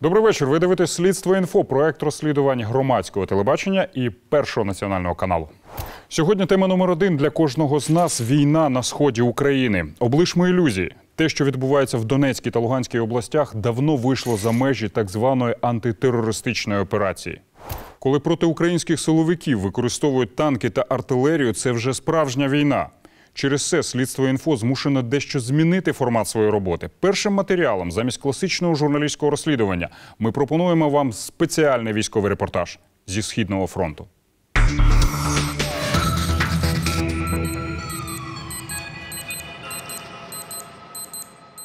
Добрий вечір. Ви дивитесь слідство інфо, проект розслідувань громадського телебачення і першого національного каналу. Сьогодні тема номер один для кожного з нас війна на сході України. Облишмо ілюзії. Те, що відбувається в Донецькій та Луганській областях, давно вийшло за межі так званої антитерористичної операції. Коли проти українських силовиків використовують танки та артилерію, це вже справжня війна. Через це слідство інфо змушено дещо змінити формат своєї роботи. Першим матеріалом замість класичного журналістського розслідування ми пропонуємо вам спеціальний військовий репортаж зі східного фронту.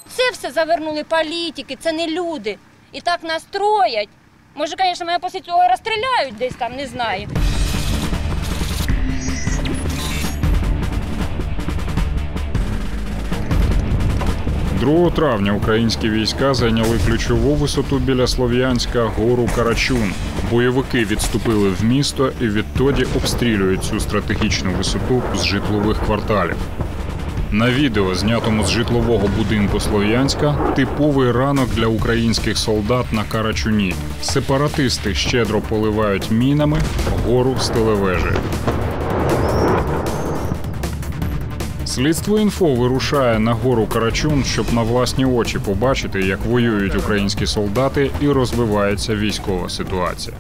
Це все завернули політики, це не люди. І так нас троять. Може, звісно, мене після цього розстріляють десь там, не знаю. – 2 травня українські війська зайняли ключову висоту біля Слов'янська гору Карачун. Бойовики відступили в місто і відтоді обстрілюють цю стратегічну висоту з житлових кварталів. На відео, знятому з житлового будинку Слов'янська, типовий ранок для українських солдат на Карачуні. Сепаратисти щедро поливають мінами гору з телевежею. Слідство інфо вирушає на гору Карачун, щоб на власні очі побачити, як воюють українські солдати і розвивається військова ситуація.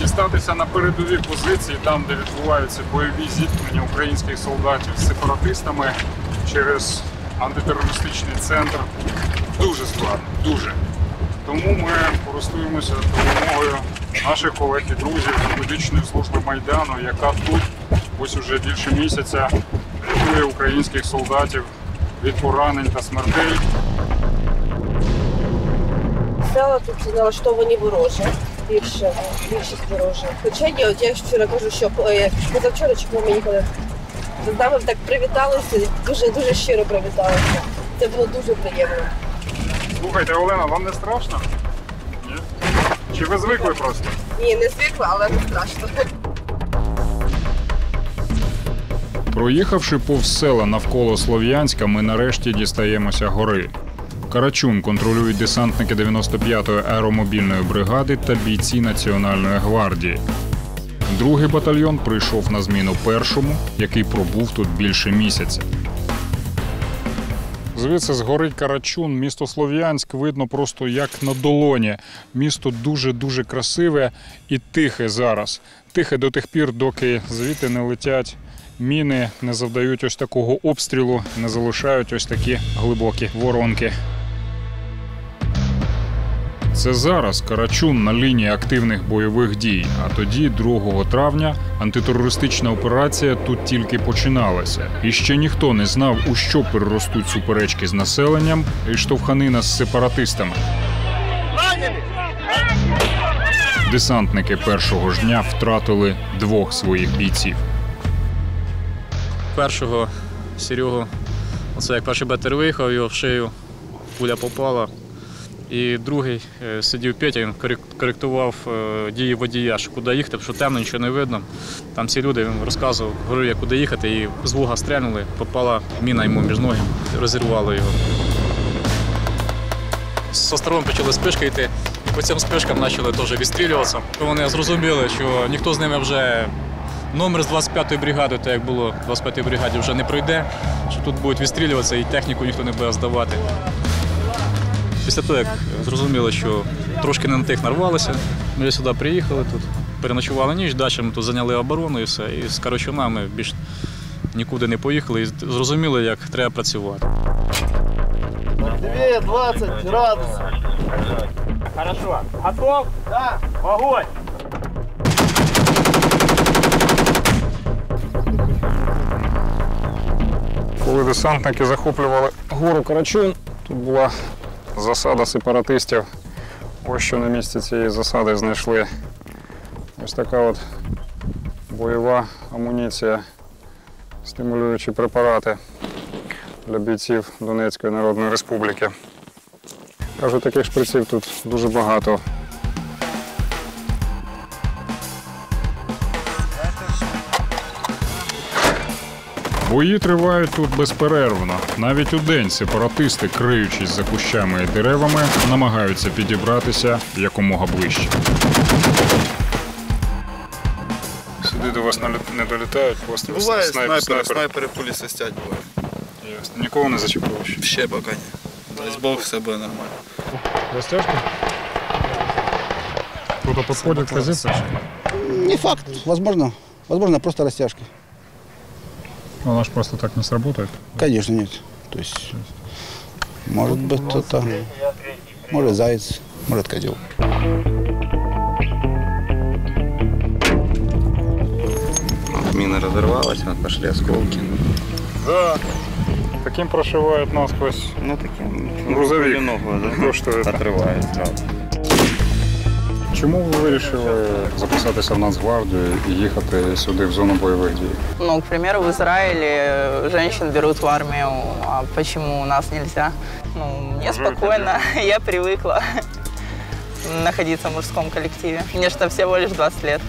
Дістатися на передові позиції, там, де відбуваються бойові зіткнення українських солдатів з сепаратистами через антитерористичний центр, дуже складно, дуже. Тому ми користуємося допомогою наших колег і друзів медичної служби Майдану, яка тут ось уже більше місяця рятує українських солдатів від поранень та смертей. Села тут налаштовані вороже. Більше, більшість вороже. Хоча ні, от я вчора кажу, що е, позавчора чи мені коли з нами так привіталися, дуже дуже щиро привіталися. Це було дуже приємно. Слухайте, Олена, вам не страшно? Ні? Чи ви звикли просто? Ні, не звикла, але не страшно. Проїхавши повз села навколо Слов'янська, ми нарешті дістаємося гори. Карачун контролюють десантники 95-ї аеромобільної бригади та бійці Національної гвардії. Другий батальйон прийшов на зміну першому, який пробув тут більше місяця. Звідси з гори Карачун, місто Слов'янськ видно просто як на долоні. Місто дуже-дуже красиве і тихе зараз. Тихе до тих пір, доки звідти не летять міни, не завдають ось такого обстрілу, не залишають ось такі глибокі воронки. Це зараз Карачун на лінії активних бойових дій. А тоді, 2 травня, антитерористична операція тут тільки починалася. І ще ніхто не знав, у що переростуть суперечки з населенням і штовханина з сепаратистами. Десантники першого ж дня втратили двох своїх бійців. Першого Серегу, оце як перший бетер виїхав, його в шию пуля попала. І другий е, сидів Петя, він коректував е, дії водія, що куди їхати, що темно, нічого не видно. Там ці люди він розказував, говорив, як куди їхати, і з луга стрельнули, попала міна йому між ноги, розірвало його. Со сторон почали спишки йти, і по цим спишкам почали теж відстрілюватися. Вони зрозуміли, що ніхто з ними вже номер з 25-ї бригади, так як було в 25-й бригаді, вже не пройде, що тут будуть відстрілюватися і техніку ніхто не буде здавати. Після того, як зрозуміли, що трошки не на тих нарвалися, ми сюди приїхали тут, переночували ніч, далі ми тут зайняли оборону і все. І з Карачуна ми більш нікуди не поїхали і зрозуміли, як треба працювати. 220 градусов. Хорошо. Готов? Да. Огонь! Коли десантники захоплювали гору Карачун, тут була засада сепаратистів. Ось що на місці цієї засади знайшли ось така от бойова амуніція, стимулюючі препарати для бійців Донецької Народної Республіки. Кажуть, таких шприців тут дуже багато. Бої тривають тут безперервно. Навіть у день сепаратисти, криючись за кущами і деревами, намагаються підібратися якомога ближче. Сюди до вас не долітають, просто Буває снайпери, снайпери пулі свистять буває. Нікого не зачепило. Ще поки ні. Дасть Бог, все буде нормально. Растяжка? Кто-то подходит к позиции? Не факт. Возможно. Возможно, просто растяжки. Она ж просто так не сработает. Конечно, нет. То есть, может быть, кто-то, может, заяц, может, козел. Міна розірвалася, от пішли осколки. Да. Таким прошивает насквозь. Ну таким Грузовик. ногу То, що це. отриває зразу. Чому ви вирішили записатися в Нацгвардію і їхати сюди в зону бойових дій? Ну, к примеру, в Израиле э, женщин берут в армию, а почему у нас нельзя? Ну, мне спокойно, я привыкла находиться в мужском коллективе. Мне что всего лишь 20 лет.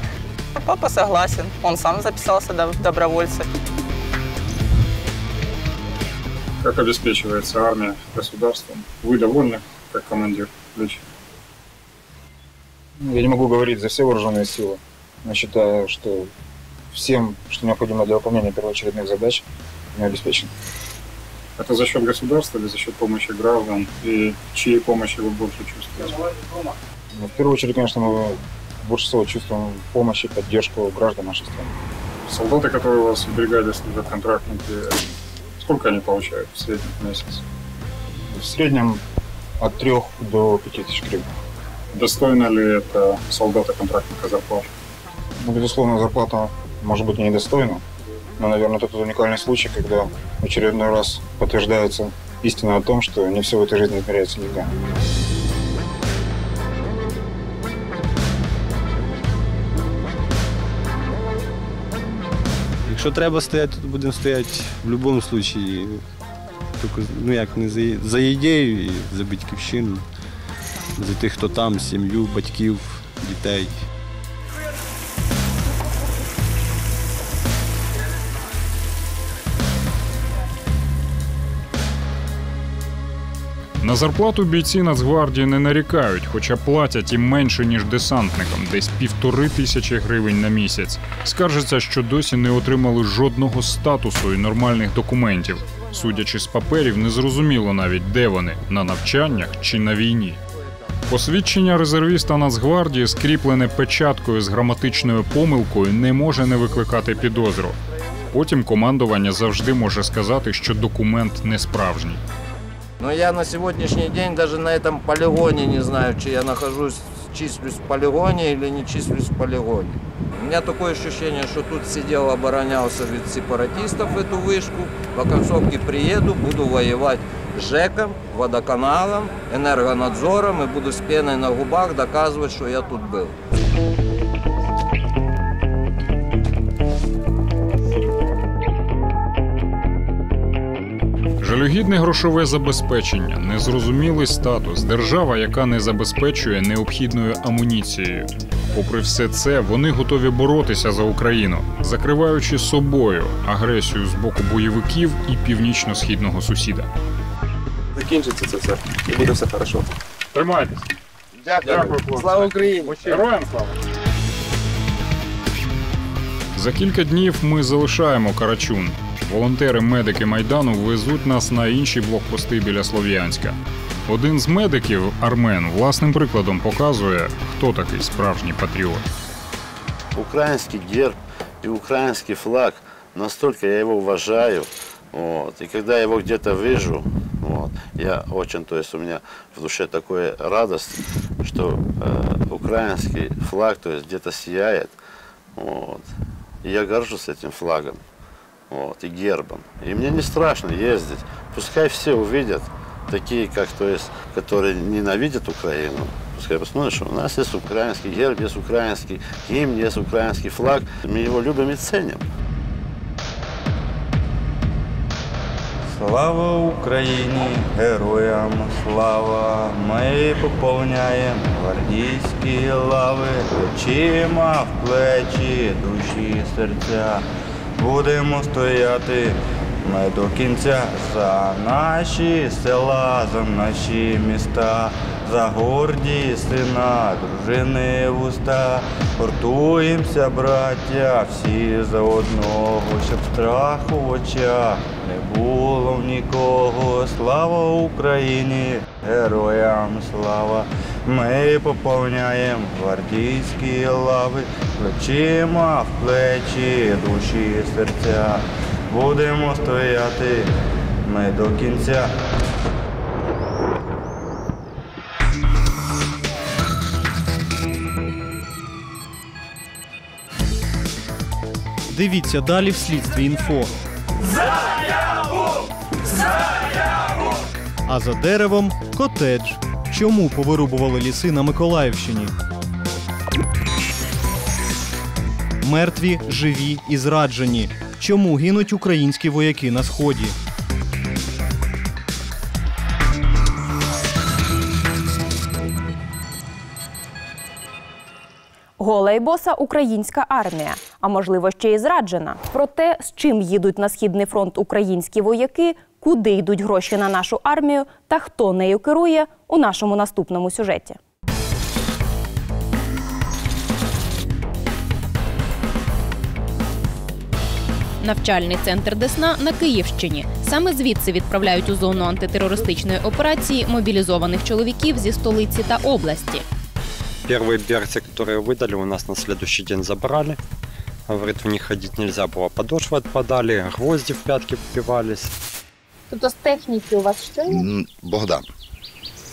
Папа согласен, он сам записался до- в добровольцы. Как обеспечивается армия государством? Вы довольны, как командир лично? Я не могу говорить за все вооруженные силы, но считаю, что всем, что необходимо для выполнения первоочередных задач, не обеспечено. Это за счет государства или за счет помощи граждан? И чьей помощи вы больше чувствуете? Но в первую очередь, конечно, мы больше всего чувствуем помощь и поддержку граждан нашей страны. Солдаты, которые у вас в бригаде служат, контрактники, сколько они получают в среднем в месяц? В среднем от 3 до 5 тысяч гривен. Достойно ли это солдата-контрактника зарплаты? Ну, безусловно, зарплата может быть не недостойна, но, наверное, это тот уникальный случай, когда в очередной раз подтверждается истина о том, что не все в этой жизни измеряется деньгами. Якщо треба стояти, то будемо стояти в будь-якому випадку. Тільки, ну як, не за, за ідею і за батьківщину, За тих, хто там, сім'ю, батьків, дітей. На зарплату бійці Нацгвардії не нарікають, хоча платять їм менше, ніж десантникам, десь півтори тисячі гривень на місяць. Скаржаться, що досі не отримали жодного статусу і нормальних документів. Судячи з паперів, незрозуміло навіть, де вони на навчаннях чи на війні. Посвідчення резервіста Нацгвардії, скріплене печаткою з граматичною помилкою, не може не викликати підозру. Потім командування завжди може сказати, що документ не справжній. Но я на сегодняшний день даже на этом полигоне не знаю, чи я нахожусь, числюсь в полигоне или не числюсь в полигоне. У меня такое ощущение, что тут сидел, оборонялся від сепаратистов эту вышку. В оконцовке приеду, буду воевать с ЖЭКом, водоканалом, энергонадзором и буду с пеной на губах доказывать, что я тут был. Жалюгідне грошове забезпечення, незрозумілий статус, держава, яка не забезпечує необхідною амуніцією. Попри все це, вони готові боротися за Україну, закриваючи собою агресію з боку бойовиків і північно-східного сусіда. Закінчиться це все. І буде все хорошо. Тримайтесь! Дякую, хлопці. Слава Україні! Героям слава! За кілька днів ми залишаємо Карачун. Волонтери-медики Майдану везуть нас на інші блокпости біля Слов'янська. Один з медиків, Армен, власним прикладом показує, хто такий справжній патріот. украинский герб и украинский флаг, настолько я его уважаю. Вот. И когда я его где-то вижу, вот, я очень, то есть у меня в душе такая радость, что э, украинский флаг, то есть где-то сияет. Вот. И я горжусь этим флагом вот, и гербом. И мне не страшно ездить. Пускай все увидят, такие, как, то есть, которые ненавидят Украину. Пускай посмотрят, что у нас есть украинский герб, есть украинский гимн, есть украинский флаг. Мы его любим и ценим. Слава Україні, героям слава! Ми поповняємо гвардійські лави, очима в плечі, душі, серця. будемо стояти ми до кінця за наші села, за наші міста, за горді сина, дружини вуста. Гуртуємося, браття, всі за одного, щоб страху в очах не було в нікого. Слава Україні, героям слава! Ми поповняємо гвардійські лави, плечима в плечі, душі, і серця. Будемо стояти ми до кінця. Дивіться далі в слідстві інфо. А за деревом котедж. Чому повирубували ліси на Миколаївщині? Мертві, живі і зраджені. Чому гинуть українські вояки на сході? Гола і боса українська армія, а можливо ще й зраджена. Про те, з чим їдуть на східний фронт українські вояки, куди йдуть гроші на нашу армію та хто нею керує у нашому наступному сюжеті. Навчальний центр Десна на Київщині. Саме звідси відправляють у зону антитерористичної операції мобілізованих чоловіків зі столиці та області. Первые берцы, которые выдали, у нас на следующий день забрали. Говорит, в них ходить нельзя было. Подошвы отпадали, гвозди в пятки впивались. Тобто з техніки у вас що є? Богдан.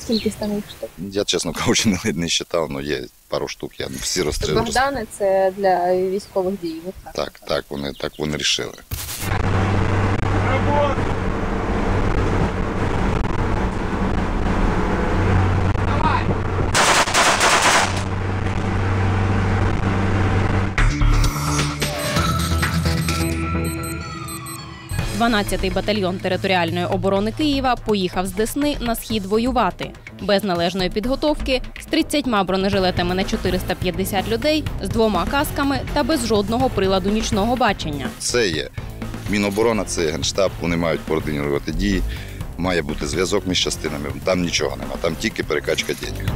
Скільки стануть штук? Я, чесно кажучи, не, не считав, але є пару штук. Я всі розстріляв. Богдани це для військових дій. так. Так, так, вони так вони рішили. – 12-й батальйон територіальної оборони Києва поїхав з Десни на схід воювати. Без належної підготовки, з 30 бронежилетами на 450 людей, з двома касками та без жодного приладу нічного бачення. Це є Міноборона, це є генштаб, вони мають координувати дії. Має бути зв'язок між частинами. Там нічого нема, там тільки перекачка денег.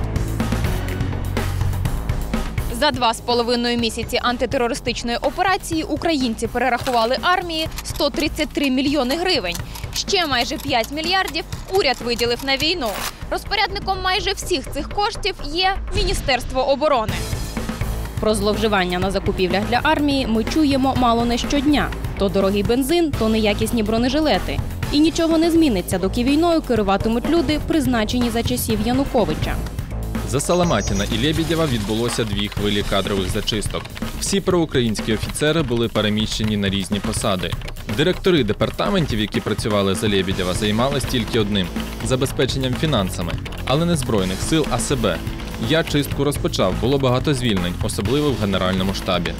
За два з половиною місяці антитерористичної операції українці перерахували армії 133 мільйони гривень. Ще майже 5 мільярдів уряд виділив на війну. Розпорядником майже всіх цих коштів є Міністерство оборони. Про зловживання на закупівлях для армії ми чуємо мало не щодня. То дорогий бензин, то неякісні бронежилети. І нічого не зміниться, доки війною керуватимуть люди, призначені за часів Януковича. За Саламатіна і Лєбідєва відбулося дві хвилі кадрових зачисток. Всі проукраїнські офіцери були переміщені на різні посади. Директори департаментів, які працювали за Лєбідєва, займались тільки одним забезпеченням фінансами, але не збройних сил, а себе. Я чистку розпочав, було багато звільнень, особливо в генеральному штабі.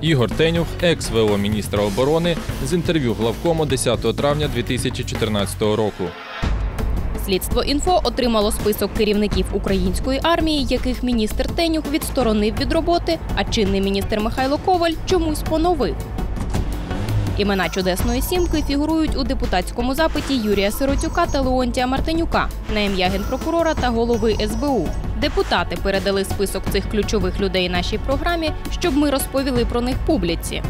Ігор Тенюх, екс-ВО міністра оборони, з інтерв'ю главкому 10 травня 2014 року. Слідство інфо отримало список керівників української армії, яких міністр Тенюх відсторонив від роботи, а чинний міністр Михайло Коваль чомусь поновив. Імена чудесної сімки фігурують у депутатському запиті Юрія Сиротюка та Леонтія Мартинюка на ім'я генпрокурора та голови СБУ. Депутати передали список цих ключових людей нашій програмі, щоб ми розповіли про них публіці.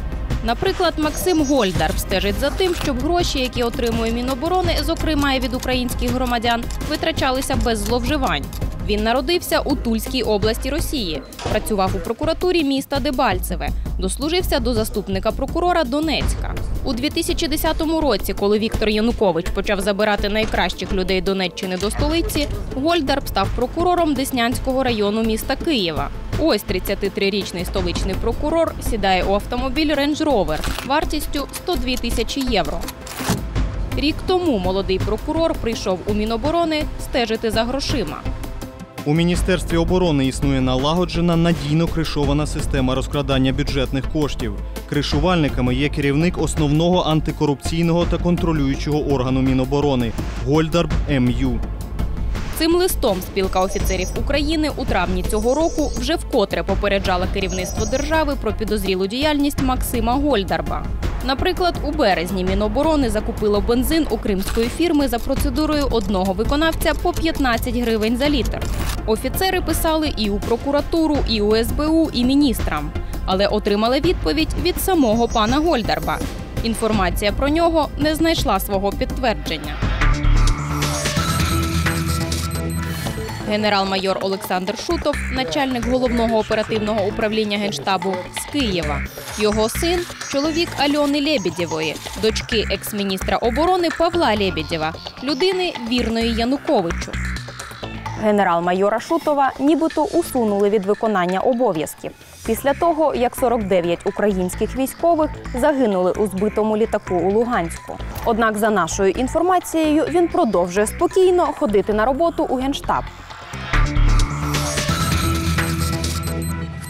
Наприклад, Максим Гольдар стежить за тим, щоб гроші, які отримує Міноборони, зокрема і від українських громадян, витрачалися без зловживань. Він народився у Тульській області Росії, працював у прокуратурі міста Дебальцеве, дослужився до заступника прокурора Донецька. У 2010 році, коли Віктор Янукович почав забирати найкращих людей Донеччини до столиці, Гольдар став прокурором Деснянського району міста Києва. Ось 33-річний столичний прокурор сідає у автомобіль Range Rover вартістю 102 тисячі євро. Рік тому молодий прокурор прийшов у Міноборони стежити за грошима. У Міністерстві оборони існує налагоджена надійно кришована система розкрадання бюджетних коштів. Кришувальниками є керівник основного антикорупційного та контролюючого органу Міноборони Гольдарб МЮ. Цим листом спілка офіцерів України у травні цього року вже вкотре попереджала керівництво держави про підозрілу діяльність Максима Гольдарба. Наприклад, у березні Міноборони закупило бензин у кримської фірми за процедурою одного виконавця по 15 гривень за літр. Офіцери писали і у прокуратуру, і у СБУ, і міністрам, але отримали відповідь від самого пана Гольдарба. Інформація про нього не знайшла свого підтвердження. Генерал-майор Олександр Шутов, начальник головного оперативного управління генштабу з Києва. Його син чоловік Альони Лебедєвої, дочки екс-міністра оборони Павла Лебедєва, людини вірної Януковичу. Генерал-майора Шутова нібито усунули від виконання обов'язків після того, як 49 українських військових загинули у збитому літаку у Луганську. Однак, за нашою інформацією, він продовжує спокійно ходити на роботу у генштаб.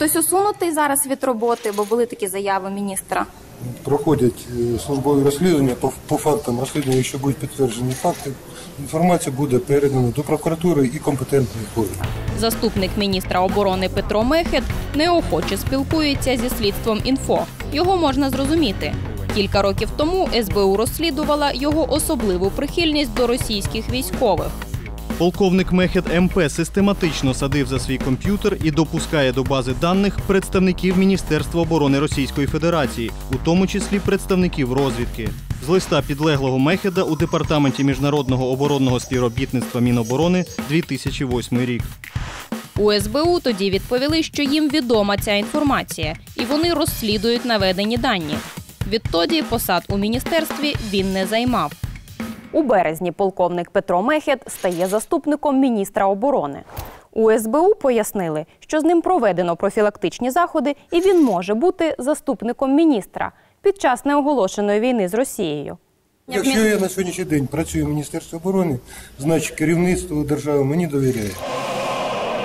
Хтось усунутий зараз від роботи, бо були такі заяви міністра. проходять е, службові розслідування по, по фактам розслідування, якщо будуть підтверджені факти, інформація буде передана до прокуратури і компетентних органів. Заступник міністра оборони Петро Мехет неохоче спілкується зі слідством інфо. Його можна зрозуміти. Кілька років тому СБУ розслідувала його особливу прихильність до російських військових. Полковник Мехет МП систематично садив за свій комп'ютер і допускає до бази даних представників Міністерства оборони Російської Федерації, у тому числі представників розвідки. З листа підлеглого Мехеда у департаменті міжнародного оборонного співробітництва Міноборони 2008 рік. У СБУ тоді відповіли, що їм відома ця інформація, і вони розслідують наведені дані. Відтоді посад у міністерстві він не займав. У березні полковник Петро Мехет стає заступником міністра оборони. У СБУ пояснили, що з ним проведено профілактичні заходи, і він може бути заступником міністра під час неоголошеної війни з Росією. Якщо я на сьогоднішній день працюю в Міністерстві оборони, значить керівництво держави мені довіряє.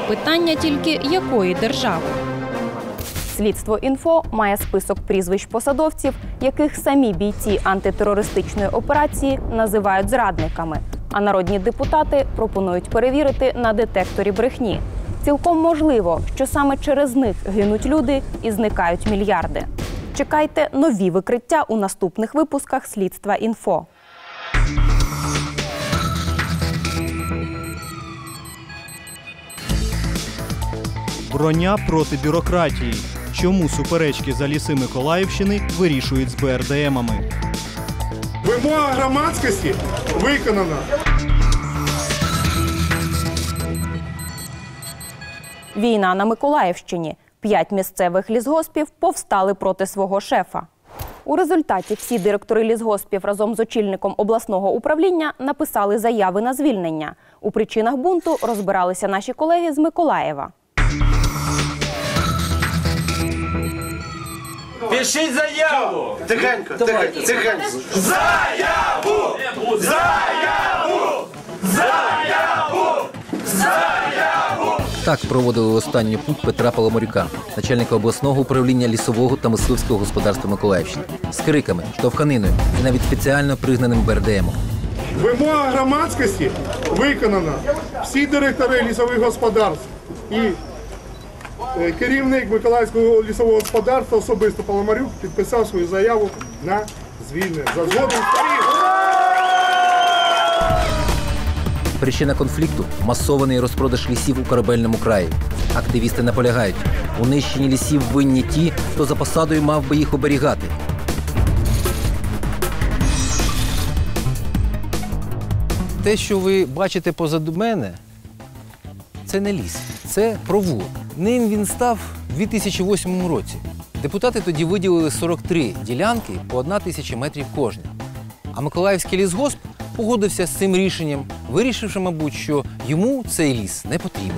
Питання тільки якої держави? Слідство інфо має список прізвищ посадовців, яких самі бійці антитерористичної операції називають зрадниками. А народні депутати пропонують перевірити на детекторі брехні. Цілком можливо, що саме через них гинуть люди і зникають мільярди. Чекайте нові викриття у наступних випусках слідства інфо. Броня проти бюрократії. Чому суперечки за ліси Миколаївщини вирішують з БРДМами? Вимога громадськості виконана. Війна на Миколаївщині. П'ять місцевих лісгоспів повстали проти свого шефа. У результаті всі директори лісгоспів разом з очільником обласного управління написали заяви на звільнення. У причинах бунту розбиралися наші колеги з Миколаєва. Пишіть заяву! Тихенько, тихенько, тихенько. Заяву! Заяву! Заяву! Заяву! Так проводили останню путь Петра Паламарюка, начальника обласного управління лісового та мисливського господарства Миколаївщини, з криками, штовханиною і навіть спеціально пригнаним БРДМом. Вимога громадськості виконана. Всі директори лісових господарств і керівник Миколаївського лісового господарства особисто Паламарюк підписав свою заяву на звільнення. За згодом. Причина конфлікту масований розпродаж лісів у корабельному краї. Активісти наполягають, у нищенні лісів винні ті, хто за посадою мав би їх оберігати. Те, що ви бачите позаду мене, це не ліс, це провулок. Ним він став у 2008 році. Депутати тоді виділили 43 ділянки по 1 тисяча метрів кожна. А Миколаївський лісгосп погодився з цим рішенням, вирішивши, мабуть, що йому цей ліс не потрібен.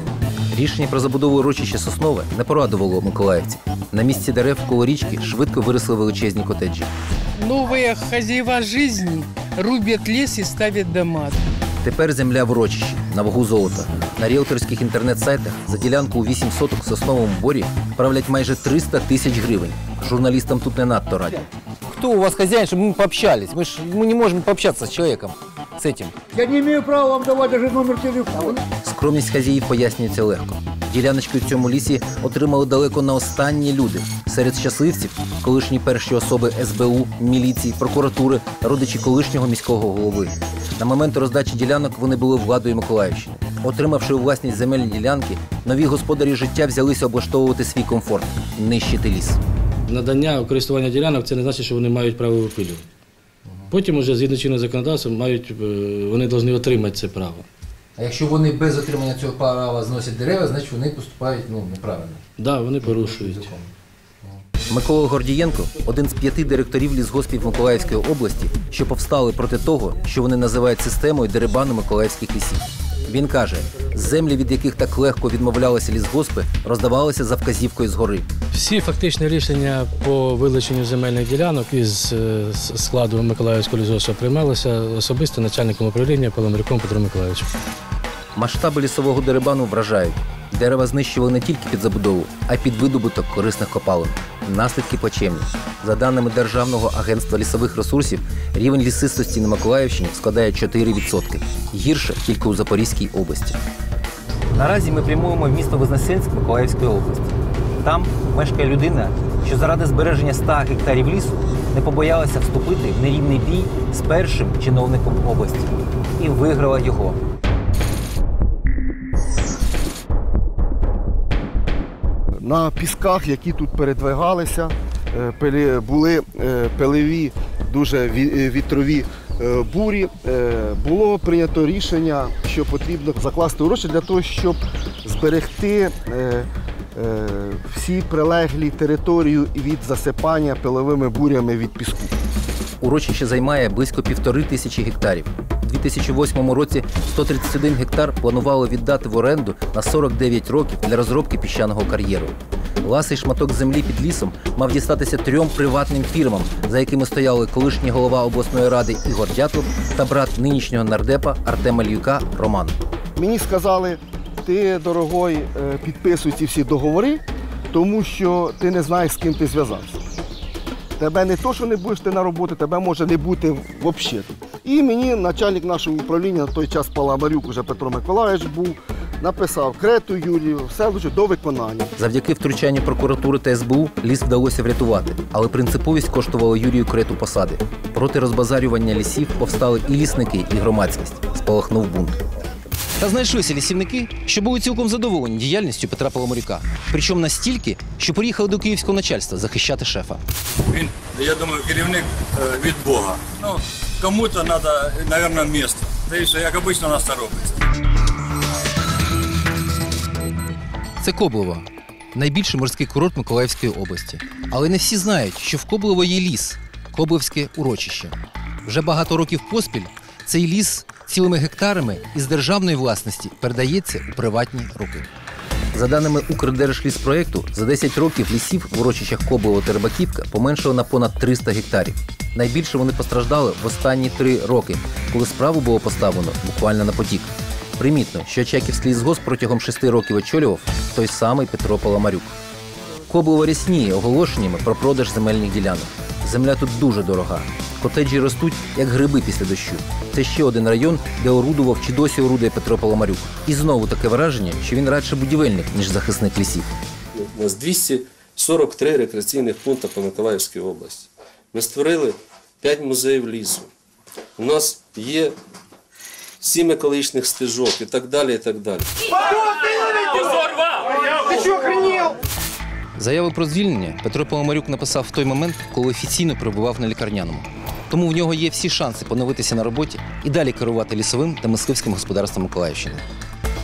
Рішення про забудову урочища Соснове не порадувало миколаївців. На місці дерев коло річки швидко виросли величезні котеджі. Новые хозяева жизни рубят лес и ставят дома. Тепер земля в урочищі на вагу золота. На ріелторських інтернет-сайтах за ділянку у 8 соток в сосновому борі правлять майже 300 тисяч гривень. Журналістам тут не надто раді. Кто у вас хозяин, чтобы мы пообщались? Мы, ж, мы не можем пообщаться с человеком, с этим. Я не маю права вам давати даже номер телефону. Скромність хазяїв пояснюється легко. Діляночки у цьому лісі отримали далеко на останні люди. Серед щасливців колишні перші особи СБУ, міліції, прокуратури, родичі колишнього міського голови. На момент роздачі ділянок вони були владою Миколаївщини. Отримавши у власність земельні ділянки, нові господарі життя взялися облаштовувати свій комфорт, нищити ліс. Надання користування ділянок це не значить, що вони мають право випилювати. Потім, уже, згідно чинного законодавства, мають, е, вони повинні отримати це право. А якщо вони без отримання цього права зносять дерева, значить вони поступають ну, неправильно. Так, да, вони порушують. Микола Гордієнко один з п'яти директорів лісгоспів Миколаївської області, що повстали проти того, що вони називають системою дерибану миколаївських лісів. Він каже, землі, від яких так легко відмовлялися лісгоспи, роздавалися за вказівкою згори. Всі фактичні рішення по вилученню земельних ділянок із е, складу Миколаївського лісгоспу приймалися особисто начальником управління Паламарюком Петром Миколаївичем. Масштаби лісового дерибану вражають. Дерева знищували не тільки під забудову, а й під видобуток корисних копалин. Наслідки плачевні. За даними Державного агентства лісових ресурсів, рівень лісистості на Миколаївщині складає 4%. Гірше тільки у Запорізькій області. Наразі ми прямуємо в місто Вознесенськ Миколаївської області. Там мешкає людина, що заради збереження 100 гектарів лісу не побоялася вступити в нерівний бій з першим чиновником області і виграла його. На пісках, які тут передвигалися, е, були пилеві, пилові, дуже е, вітрові е, бурі. Е, Було прийнято рішення, що потрібно закласти урочі для того, щоб зберегти е, е, всі прилеглі територію від засипання пиловими бурями від піску. Урочище займає близько півтори тисячі гектарів. У 2008 році 131 гектар планували віддати в оренду на 49 років для розробки піщаного кар'єру. Ласий шматок землі під лісом мав дістатися трьом приватним фірмам, за якими стояли колишній голова обласної ради Ігор Дятлов та брат нинішнього нардепа Артема Льюка Роман. Мені сказали, ти, дорогой, е, підписуй ці всі договори, тому що ти не знаєш, з ким ти зв'язався. Тебе не то, що не будеш ти на роботі, тебе може не бути взагалі. І мені начальник нашого управління на той час Паламарюк, уже Петро Миколаївич був, написав Крету Юлію, все лучше до виконання. Завдяки втручанню прокуратури та СБУ ліс вдалося врятувати, але принциповість коштувала Юрію Крету посади. Проти розбазарювання лісів повстали і лісники, і громадськість. Спалахнув бунт. Та знайшлися лісівники, що були цілком задоволені діяльністю Петра Паламарюка. Причому настільки, що приїхали до київського начальства захищати шефа. Він, я думаю, керівник е, від Бога. Ну, кому-то треба, мабуть, місце. Та і як обично нас це робиться. Це Коблево, найбільший морський курорт Миколаївської області. Але не всі знають, що в Коблево є ліс Коблевське урочище. Вже багато років поспіль цей ліс цілими гектарами із державної власності передається у приватні руки. За даними Укрдержліспроекту, за 10 років лісів в урочищах Коблево та Рибаківка поменшало на понад 300 гектарів. Найбільше вони постраждали в останні три роки, коли справу було поставлено буквально на потік. Примітно, що Чаківський лісгосп протягом шести років очолював той самий Петро Паламарюк. Коблево рясніє оголошеннями про продаж земельних ділянок. Земля тут дуже дорога. Котеджі ростуть, як гриби після дощу. Це ще один район, де орудував чи досі орудує Петро Паламарюк. І знову таке враження, що він радше будівельник, ніж захисник лісів. У нас 243 рекреаційних пункти по Миколаївській області. Ми створили 5 музеїв лісу. У нас є 7 екологічних стежок і так далі. і так далі. Что, охренел? Заяву про звільнення Петро Паламарюк написав в той момент, коли офіційно перебував на лікарняному. Тому в нього є всі шанси поновитися на роботі і далі керувати лісовим та мисливським господарством Миколаївщини.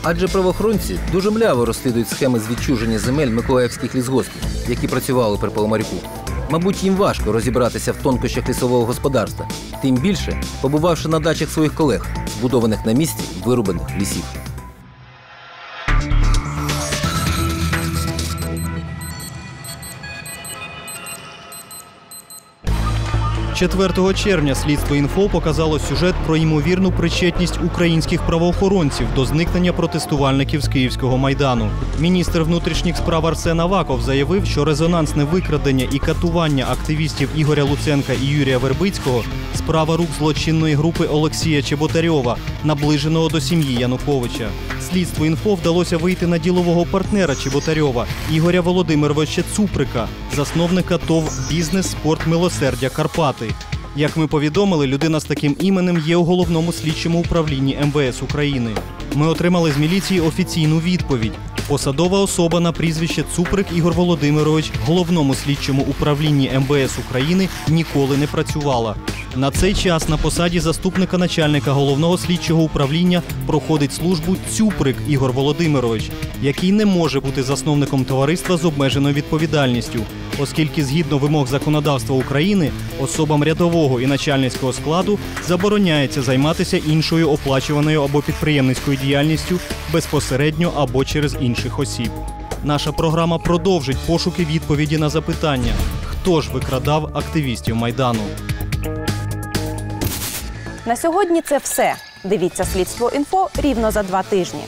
Адже правоохоронці дуже мляво розслідують схеми з відчуження земель миколаївських лісгоспів, які працювали при Паламарюку. Мабуть, їм важко розібратися в тонкощах лісового господарства, тим більше побувавши на дачах своїх колег, збудованих на місці вирубаних лісів. 4 червня слідство інфо показало сюжет про ймовірну причетність українських правоохоронців до зникнення протестувальників з київського майдану. Міністр внутрішніх справ Арсен Аваков заявив, що резонансне викрадення і катування активістів Ігоря Луценка і Юрія Вербицького справа рук злочинної групи Олексія Чеботарьова, наближеного до сім'ї Януковича. Слідству інфо вдалося вийти на ділового партнера Чеботарьова Ігоря Володимировича Цуприка, засновника ТОВ Бізнес Спорт Милосердя Карпати. Як ми повідомили, людина з таким іменем є у головному слідчому управлінні МВС України. Ми отримали з міліції офіційну відповідь. Посадова особа на прізвище Цуприк Ігор Володимирович головному слідчому управлінні МВС України ніколи не працювала. На цей час на посаді заступника начальника головного слідчого управління проходить службу Цюприк Ігор Володимирович, який не може бути засновником товариства з обмеженою відповідальністю, оскільки згідно вимог законодавства України особам рядового і начальницького складу забороняється займатися іншою оплачуваною або підприємницькою діяльністю безпосередньо або через інших осіб. Наша програма продовжить пошуки відповіді на запитання, хто ж викрадав активістів майдану. На сьогодні це все. Дивіться слідство інфо рівно за два тижні.